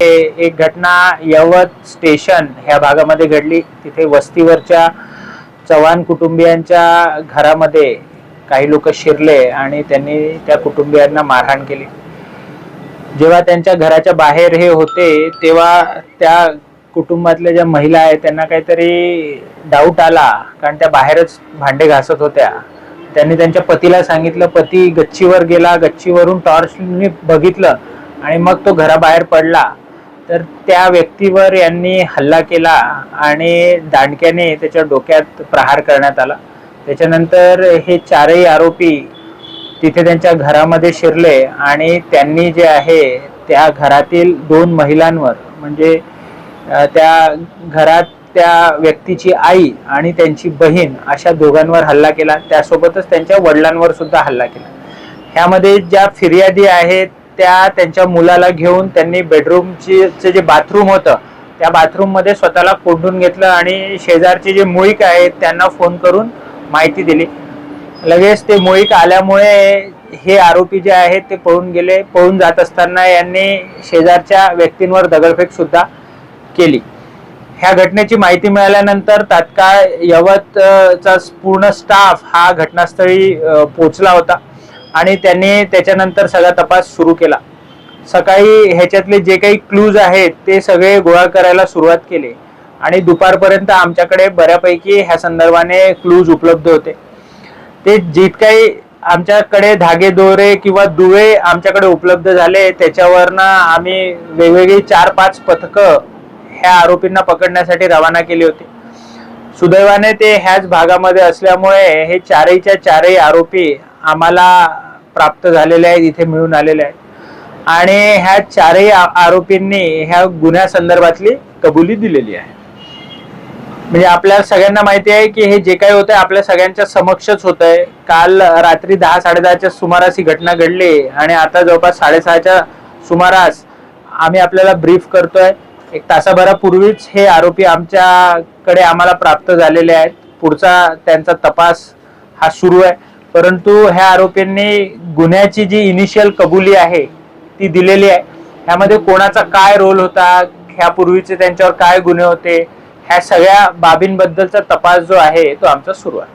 हे एक घटना यवत स्टेशन ह्या भागामध्ये घडली. तिथे वस्तीवरच्या चव्हाण कुटुंबियांच्या घरामध्ये काही लोक शिरले आणि त्यांनी त्या कुटुंबियांना मारहाण केली. जेव्हा त्यांच्या घराच्या बाहेर हे होते तेव्हा त्या कुटुंबातल्या ज्या महिला आहेत त्यांना काहीतरी डाऊट आला. कारण त्या बाहेरच भांडे घासत होत्या. त्यांनी त्यांच्या पतीला सांगितलं पती गच्चीवर गेला. गच्चीवरून टॉर्चने बघितलं आणि मग तो घराबाहेर पडला. तर त्या व्यक्तीवर यांनी हल्ला केला आणि दांडक्याने त्याच्या डोक्यात प्रहार करण्यात आला. त्याच्यानंतर हे चारही आरोपी तिथे त्यांच्या घरामध्ये शिरले आणि त्यांनी जे आहे त्या घरातील दोन महिलांवर म्हणजे त्या घरात त्या व्यक्तीची आई आणि त्यांची बहीण अशा दोघांवर हल्ला केला. त्यासोबतच त्यांच्या वडिलांवर सुद्धा हल्ला केला. ह्यामध्ये ज्या फिर्यादी आहेत त्या त्यांच्या मुलाला घेऊन त्यांनी बेडरूमची चे जे बाथरूम होतं त्या बाथरूममध्ये स्वतःला कोंडून घेतलं आणि शेजारचे जे मुळीक आहेत त्यांना फोन करून माहिती दिली. लगेच ते मुळीक आल्यामुळे हे आरोपी जे आहेत ते पळून गेले पळून जात असताना यांनी शेजारच्या व्यक्तींवर दगडफेक सुद्धा केली. ह्या घटनेची माहिती मिळाल्यानंतर तात्काळ यवत चा पूर्ण स्टाफ हा घटनास्थळी पोचला पोहोचला होता. आणि त्यांनी त्याच्यानंतर सगळा तपास सुरू केला. सकाळी ह्याच्यातले जे काही क्लूज आहेत ते सगळे गोळा करायला सुरुवात केली. आणि दुपारपर्यंत आमच्याकडे बऱ्यापैकी ह्या संदर्भाने क्लूज उपलब्ध होते. ते जितकाही आमच्याकडे धागे दोरे किंवा दुवे आमच्याकडे उपलब्ध झाले त्याच्यावरनं आम्ही वेगवेगळी चार पाच पथकं ह्या आरोपींना पकडण्यासाठी रवाना केली होती. सुदैवाने ते ह्याच भागामध्ये असल्यामुळे हे चारहीच्या चारही आरोपी आम्हाला प्राप्त झालेले आहेत इथे मिळून आलेले आहेत. आणि ह्या चारही आरोपींनी ह्या गुन्ह्या संदर्भातली कबुली दिलेली आहे. म्हणजे आपल्या सगळ्यांना माहिती आहे की हे जे काही होतंय आपल्या सगळ्यांच्या समक्षच होत आहे काल रात्री दहा साडेदहाच्या सुमारास ही घटना घडली आणि आता जवळपास साडेसहाच्या सुमारास आम्ही आपल्याला ब्रीफ करतोय. एक तासाभरापूर्वीच हे आरोपी आमच्याकडे आम्हाला प्राप्त झालेले आहेत. पुढचा त्यांचा तपास हा सुरू आहे. परंतु ह्या आरोपींनी गुन्ह्याची जी इनिशियल कबुली आहे ती दिलेली आहे. ह्यामध्ये कोणाचा काय रोल होता ह्यापूर्वीचे त्यांच्यावर काय गुन्हे होते ह्या सगळ्या बाबींबद्दलचा तपास जो आहे तो आमचा सुरू आहे.